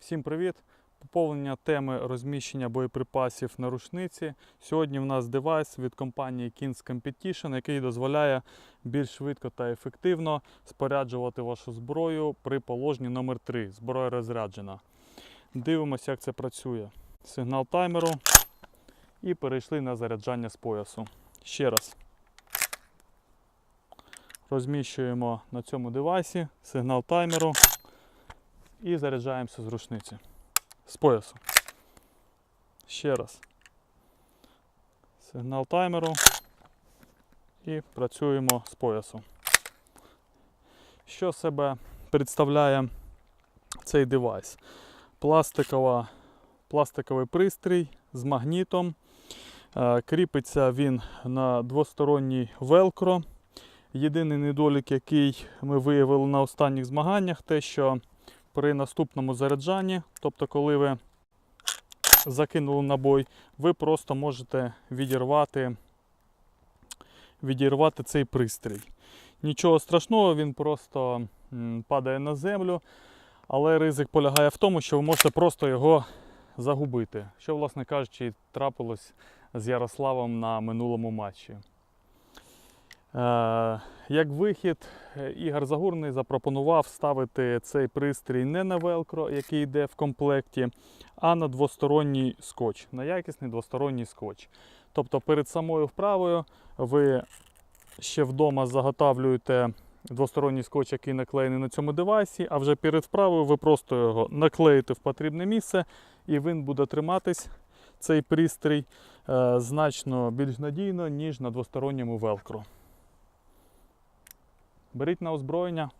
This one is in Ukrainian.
Всім привіт! Поповнення теми розміщення боєприпасів на рушниці. Сьогодні в нас девайс від компанії Kings Competition, який дозволяє більш швидко та ефективно споряджувати вашу зброю при положенні номер 3 Зброя розряджена. Дивимося, як це працює. Сигнал таймеру і перейшли на заряджання з поясу. Ще раз. Розміщуємо на цьому девайсі сигнал таймеру і заряджаємося з рушниці. З поясу. Ще раз. Сигнал таймеру і працюємо з поясу. Що себе представляє цей девайс? Пластикова, пластиковий пристрій з магнітом. Е, Кріпиться він на двосторонній велкро. Єдиний недолік, який ми виявили на останніх змаганнях, те, що при наступному заряджанні, тобто коли ви закинули набой, ви просто можете відірвати, відірвати цей пристрій. Нічого страшного, він просто падає на землю, але ризик полягає в тому, що ви можете просто його загубити, що, власне кажучи, трапилось з Ярославом на минулому матчі. Е, Як вихід, е, Ігор Загурний запропонував ставити цей пристрій не на велкро, який йде в комплекті, а на двосторонній скотч, на якісний двосторонній скотч. Тобто перед самою вправою ви ще вдома заготавлюєте двосторонній скотч, який наклеєний на цьому девайсі, а вже перед вправою ви просто його наклеїте в потрібне місце і він буде триматись, цей пристрій, е, значно більш надійно, ніж на двосторонньому велкро. Беріть на озброєння,